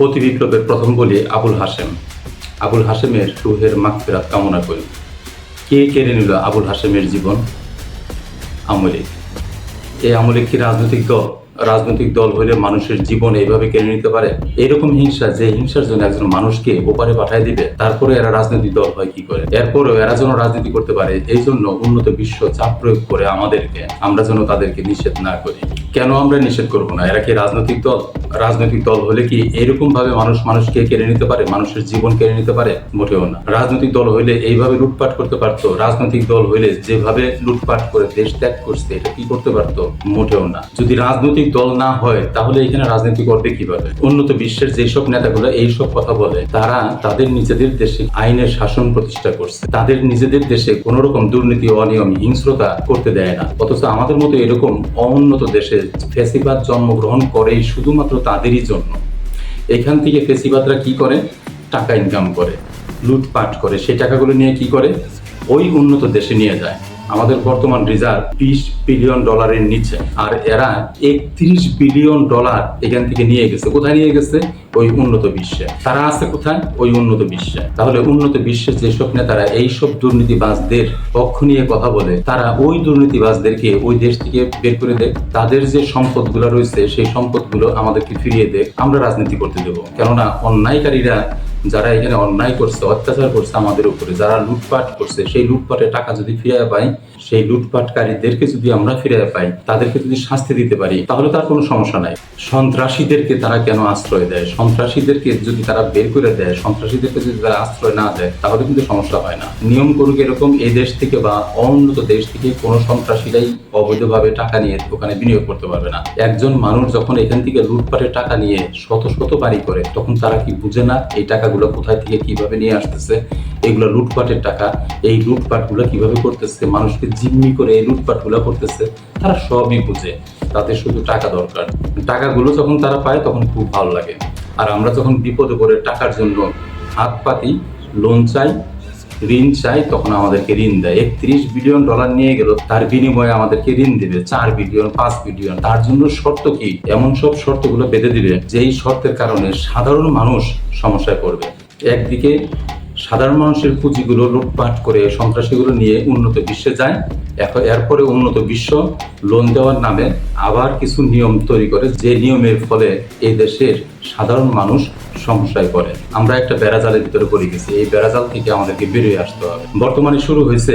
প্রতি বিপ্লবের প্রথম বলি আবুল হাসেম আবুল হাসেমের রুহের মাগফিরাত কামনা করি। কে কেড়ে নিল আবুল হাসেমের জীবন? আমলিক। এই আমলিক কি রাজনৈতিক দল? রাজনৈতিক দল হলে মানুষের জীবন এইভাবে কেড়ে নিতে পারে? এরকম হিংসা, যে হিংসার জন্য একজন মানুষকে ওপারে পাঠায় দিবে, তারপরে এরা রাজনৈতিক দল হয় কি করে? এরপরেও এরা যেন রাজনীতি করতে পারে, এই জন্য উন্নত বিশ্ব চাপ প্রয়োগ করে আমাদেরকে আমরা যেন তাদেরকে নিষেধ না করি। কেন আমরা নিষেধ করব না? এরা কি রাজনৈতিক দল? রাজনৈতিক দল হলে কি এরকম ভাবে মানুষ মানুষকে কেড়ে নিতে পারে? মানুষের জীবন কেড়ে নিতে পারে? মোটেও না। রাজনৈতিক দল হইলে এইভাবে লুটপাট করতে পারতো? রাজনৈতিক দল হইলে যেভাবে লুটপাট করে দেশ ত্যাগ করছে, এটা কি করতে পারতো? মোটেও না। যদি রাজনৈতিক দল না হয়, তাহলে এখানে রাজনীতি করবে কীভাবে? উন্নত বিশ্বের যেসব নেতাগুলো এইসব কথা বলে, তারা তাদের নিজেদের দেশে আইনের শাসন প্রতিষ্ঠা করছে। তাদের নিজেদের দেশে কোন রকম দুর্নীতি, অনিয়ম, হিংস্রতা করতে দেয় না। অথচ আমাদের মতো এরকম অনুন্নত দেশে ফেসিবাদ জন্মগ্রহণ করেই শুধুমাত্র তাদেরই জন্য। এখান থেকে ফেসিবাদরা কি করে? টাকা ইনকাম করে, লুটপাট করে। সেই টাকাগুলো নিয়ে কি করে? ওই উন্নত দেশে নিয়ে যায়। আমাদের বর্তমান রিজার্ভ বিশ বিলিয়ন ডলারের নিচে। আর এরা একত্রিশ বিলিয়ন ডলার এখান থেকে নিয়ে গেছে। কোথায় নিয়ে গেছে? ওই উন্নত বিশ্বে। তারা আছে কোথায়? ওই উন্নত বিশ্বে। তাহলে উন্নত বিশ্বের যেসব নেতারা এইসব দুর্নীতিবাজদের পক্ষ নিয়ে কথা বলে, তারা ওই দুর্নীতিবাজদেরকে ওই দেশ থেকে বের করে দেয় তাদের যে সম্পদগুলো রয়েছে, সেই সম্পদগুলো আমাদেরকে ফিরিয়ে দেয় আমরা রাজনীতি করতে দেবো। কেননা অন্যায়কারীরা যারা এখানে অন্যায় করছে, অত্যাচার করছে আমাদের উপরে, যারা লুটপাট করছে, সেই লুটপাটের টাকা যদি ফিরে পাই, সেই লুটপাটকারীদেরকে যদি আমরা ফিরে পাই, তাদেরকে যদি শাস্তি দিতে পারি, তাহলে তার কোনো সমস্যা নাই। সন্ত্রাসীদেরকে তারা কেন আশ্রয় দেয়? সন্ত্রাসীদেরকে যদি তারা বের করে দেয়, সন্ত্রাসীদেরকে যদি তারা আশ্রয় না দেয়, তাহলে কিন্তু সমস্যা হয় না। নিয়ম করুক এরকম, এই দেশ থেকে বা অনুন্নত দেশ থেকে কোনো সন্ত্রাসীরাই অবৈধভাবে টাকা নিয়ে ওখানে বিনিয়োগ করতে পারবে না। একজন মানুষ যখন এখান থেকে লুটপাটের টাকা নিয়ে শত শত বাড়ি করে, তখন তারা কি বুঝে না, এই টাকাগুলো কোথায় থেকে কীভাবে নিয়ে আসতেছে, এগুলো লুটপাটের টাকা, এই লুটপাটগুলো কীভাবে করতেছে, মানুষকে জিম্মি করে এই লুটপাটগুলো করতেছে, তারা সবই বুঝে। তাদের শুধু টাকা দরকার। টাকাগুলো যখন তারা পায় তখন খুব ভালো লাগে। আর আমরা যখন বিপদে পড়ে টাকার জন্য হাত পাতি লোন চাই ঋণ চাই, তখন আমাদেরকে ঋণ দেয়। একত্রিশ বিলিয়ন ডলার নিয়ে গেল, তার বিনিময়ে আমাদেরকে ঋণ দিবে। চার বিলিয়ন পাঁচ বিলিয়ন তার জন্য শর্ত কি? এমন সব শর্তগুলো বেঁধে দিবে, যেই শর্তের কারণে সাধারণ মানুষ সমস্যায় পড়বে। একদিকে সাধারণ মানুষের পুঁজিগুলো লুটপাট করে সন্ত্রাসীগুলো নিয়ে উন্নত বিশ্বে যায়। এরপরে উন্নত বিশ্ব লোন দেওয়ার নামে আবার কিছু নিয়ম তৈরি করে, যে নিয়মের ফলে এই দেশের সাধারণ মানুষ সমস্যায় পড়ে আমরা একটা বেড়াজালের ভিতরে পড়ে গেছি। এই বেড়াজাল থেকে আমাদেরকে বেরিয়ে আসতে হবে। বর্তমানে শুরু হয়েছে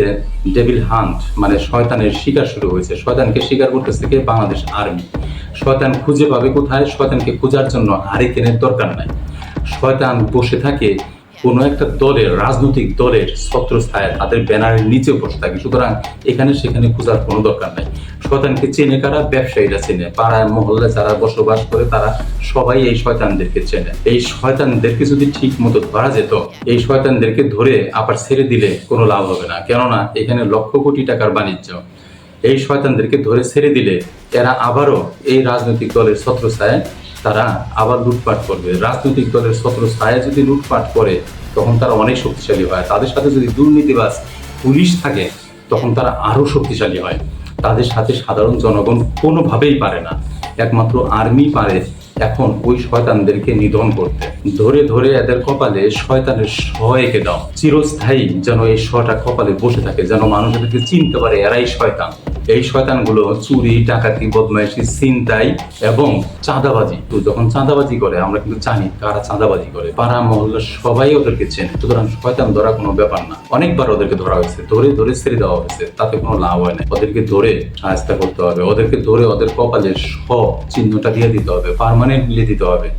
ডেভিল হান্ট মানে শয়তানের শিকার শুরু হয়েছে। শয়তানকে শিকার করতেছে কে? বাংলাদেশ আর্মি। শয়তান খুঁজে পাবে কোথায়? শয়তানকে খোঁজার জন্য হারিকেনের দরকার নাই। শয়তান বসে থাকে কোনো একটা দলের, রাজনৈতিক দলের ছত্রছায়া তাদের ব্যানারের নিচে বসে থাকে। সুতরাং এখানে সেখানে খোঁজার কোনো দরকার নাই। শয়তানকে চেনে কারা? ব্যবসায়ীরা চেনে। পাড়ায়, মহল্লায় যারা বসবাস করে তারা সবাই এই শয়তানদেরকে চেনে। এই শয়তানদেরকে যদি ঠিক মতো ধরা যেত, এই শয়তানদেরকে ধরে আবার ছেড়ে দিলে কোনো লাভ হবে না। কেননা এখানে লক্ষ কোটি টাকার বাণিজ্য। এই শয়তানদেরকে ধরে ছেড়ে দিলে এরা আবারও এই রাজনৈতিক দলের ছত্রছায়ায় তারা আবার লুটপাট করবে। রাজনৈতিক দলের ছত্র ছায়া যদি লুটপাট করে, তখন তারা অনেক শক্তিশালী হয়। তাদের সাথে যদি দুর্নীতিবাজ পুলিশ থাকে, তখন তারা আরও শক্তিশালী হয়। তাদের সাথে সাধারণ জনগণ কোনোভাবেই পারে না। একমাত্র আর্মি পারে এখন ওই শয়তানদেরকে নিধন করতে। ধরে ধরে এদের কপালে শয়তানের এঁকে দাও। চিরস্থায়ী যেন এই শটা কপালে বসে থাকে, যেন মানুষ এদেরকে চিনতে পারে এরাই শয়তান। এই শয়তানগুলো চুরি, ডাকাতি, বদমাইশি, ছিনতাই এবং চাঁদাবাজি। তো যখন চাঁদাবাজি করে, আমরা কিন্তু জানি কারা চাঁদাবাজি করে। পাড়া, মহল্লা সবাই ওদেরকে চেনে। সুতরাং শয়তান ধরা কোনো ব্যাপার না। অনেকবার ওদেরকে ধরা হয়েছে। ধরে ধরে ছেড়ে দেওয়া হয়েছে। তাতে কোনো লাভ হয় না। ওদেরকে ধরে সাহায্য করতে হবে। ওদেরকে ধরে ওদের কপালে স চিহ্নটা দিয়ে দিতে হবে। পারমানেন্টলি দিতে হবে।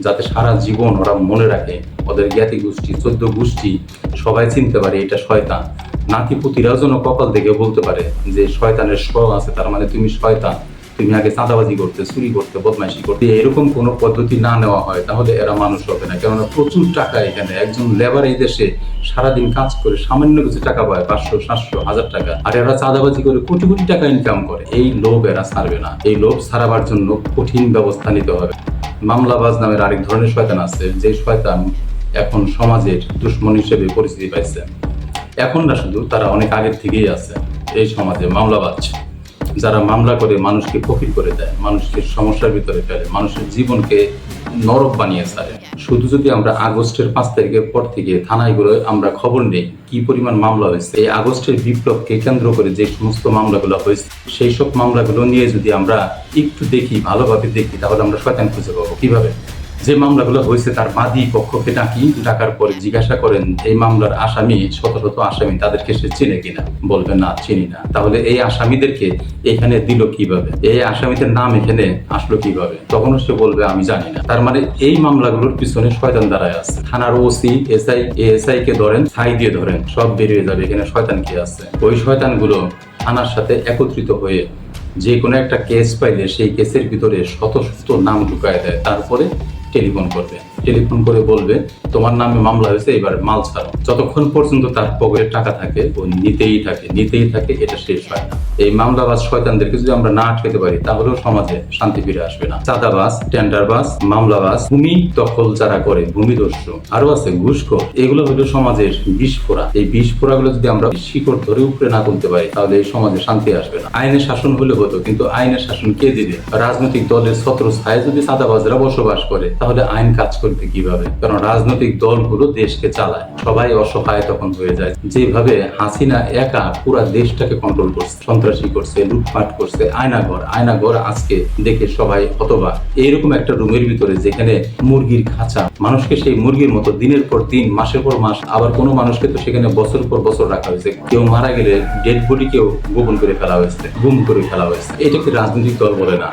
যাতে সারা জীবন ওরা মনে রাখে, ওদের জ্ঞাতি গোষ্ঠী চোদ্দ গোষ্ঠী সবাই চিনতে পারে এটা শয়তান। নাতিপুতিরাও যেন কপাল দেখে বলতে পারে যে শয়তানের স আছে, তার মানে তুমি শয়তান। তুমি আগে চাঁদাবাজি করতে, চুরি করতে, বদমাইশি করতে এরকম কোনো পদ্ধতি না নেওয়া হয়, তাহলে এরা মানুষ হবে না। কেননা প্রচুর টাকা এখানে, একজন লেবার এই দেশে সারাদিন কাজ করে সামান্য কিছু টাকা পায়, পাঁচশো, সাতশো, হাজার টাকা। আর এরা চাঁদাবাজি করে কোটি কোটি টাকা ইনকাম করে। এই লোভ এরা ছাড়বে না। এই লোভ ছাড়াবার জন্য কঠিন ব্যবস্থা নিতে হবে। মামলাবাজ নামের আরেক ধরনের শয়তান আছে, যে শয়তান এখন সমাজের দুশ্মন হিসেবে পরিচিতি পাইছে। এখন না শুধু, তারা অনেক আগের থেকেই আছে এই সমাজে, মামলাবাজ। যারা মামলা করে মানুষকে ফকির করে দেয়, মানুষকে সমস্যার ভিতরে ফেলে, মানুষের জীবনকে নরক বানিয়ে ছাড়ে। শুধু যদি আমরা আগস্টের পাঁচ তারিখের পর থেকে থানাগুলো আমরা খবর নেই কি পরিমাণ মামলা হয়েছে, এই আগস্টের বিপ্লবকে কেন্দ্র করে যে সমস্ত মামলাগুলো হয়েছে, সেই সব মামলাগুলো নিয়ে যদি আমরা একটু দেখি, ভালোভাবে দেখি, তাহলে আমরা শয়তান খুঁজে পাবো। কীভাবে? যে মামলাগুলো হয়েছে তার বাদী পক্ষকে ডাকি ডাকার পরে জিজ্ঞাসা করেন, এই মামলার আসামি শত শত আসামি, তাদেরকে সে চিনে কিনা? বলবে না, চিনি না। তাহলে এই আসামিদেরকে এখানে দিল কীভাবে? এই আসামিদের নাম এখানে আসলো কীভাবে? তখনও সে বলবে, আমি জানি না। তার মানে এই মামলাগুলোর পিছনে শয়তান দাঁড়ায় আছে। থানার ওসি, এসআই এসআই কে ধরেন, ছাই দিয়ে ধরেন, সব বেরিয়ে যাবে এখানে শয়তান কি আছে। ওই শয়তানগুলো থানার সাথে একত্রিত হয়ে যে কোনো একটা কেস পাইলে সেই কেসের ভিতরে শত শত নাম ঢুকায় দেয়। তারপরে টেলিফোন করবে টেলিফোন করে বলবে, তোমার নামে মামলা হয়েছে, এবার মাল ছাড়ো। যতক্ষণ পর্যন্ত তার পকেটে টাকা থাকে, ও নিতেই থাকে নিতেই থাকে, এটা শেষ হয় না। এই মামলাবাজ শয়তানদেরকে যদি আমরা না আটকাতে পারি, তাহলেও সমাজে শান্তি ফিরে আসবে না। চাঁদাবাজ, টেন্ডারবাজ, মামলাবাজ, ভূমি দখল যারা করে ভূমিদস্যু আরও আছে ঘুষখোর, এগুলো হলো সমাজের বিস্ফোরা এই বিস্ফোরাগুলো যদি আমরা শিকড় ধরে উপরে না তুলতে পারি, তাহলে এই সমাজে শান্তি আসবে না। আইনের শাসন হলে হতো, কিন্তু আইনের শাসন কে দিবে? রাজনৈতিক দলের ছত্রস্থায় যদি চাঁদাবাজরা বসবাস করে, তাহলে আইন কাজ করবে কীভাবে? কারণ রাজনৈতিক দলগুলো দেশকে চালায়। সবাই অসহায় তখন হয়ে যায়। যেভাবে হাসিনা একা পুরা দেশটাকে কন্ট্রোল করছে, সন্ত্রাসী করছে, লুটপাট করছে, আয়নাঘর আয়নাঘর আজকে দেখে সবাই হতবা এইরকম একটা রুমের ভিতরে যেখানে মুরগির খাঁচা, মানুষকে সেই মুরগির মতো দিনের পর দিন, মাসের পর মাস, আবার কোনো মানুষকে তো সেখানে বছর পর বছর রাখা হয়েছে। কেউ মারা গেলে ডেড বডি কেউ গোপন করে ফেলা হয়েছে, গুম করে ফেলা হয়েছে। এটাকে রাজনৈতিক দল বলে না।